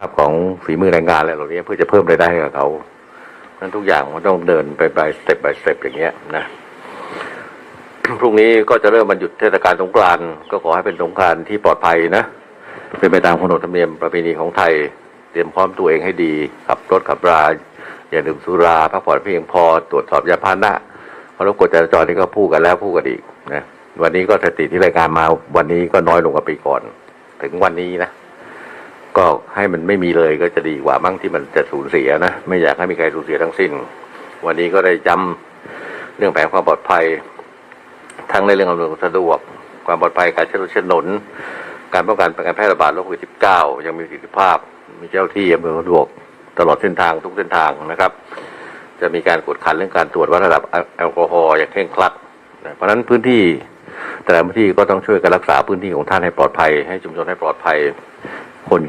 ภาพของฝีมือแรงงานอะไรเหล่านี้เพื่อจะเพิ่มรายได้ให้กับเขานั้นทุกอย่างมันต้องเดินไปไปสเต็ปไปสเต็ปอย่างเงี้ยนะพรุ่งนี้ก็จะเริ่มบรรยุดเทศกาลสงกรานต์ก็ขอให้เป็นสงกรานต์ที่ปลอดภัยนะเป็นไปตามขนบธรรมเนียมประเพณีของไทย เตรียมพร้อมตัวเองให้ดี ขับรถขับราอย่าดื่มสุราพักผ่อนเพียงพอตรวจสอบยาพาหนะเพราะรถกฎจราจรนี่ก็พูดกันแล้วพูดกันอีกนะวันนี้ก็สถิติที่รายการมาวันนี้ก็น้อยลงกว่าปีก่อน ถึงวันนี้นะ ก็ให้มันไม่มีเลยก็จะดีกว่ามั่งที่มันจะสูญเสียนะไม่อยากให้มีใครสูญเสียทั้งสิ้น วันนี้ก็ได้ย้ำเรื่องแผนความปลอดภัย ทั้งในเรื่องอำนวยความสะดวก ความปลอดภัยการใช้รถใช้ถนนการป้องกันการแพร่ระบาดโรคโควิด -19 ยังมีประสิทธิภาพ มีเจ้าที่อำนวยความสะดวกตลอดเส้นทางทุกเส้นทางนะครับ จะมีการกดขันเรื่องการตรวจวัดระดับแอลกอฮอล์อย่างเคร่งครัดนะเพราะฉะนั้นพื้นที่แต่ละพื้นที่ก็ต้องช่วยกันรักษาพื้นที่ของท่านให้ปลอดภัย ให้ชุมชนให้ปลอดภัยคน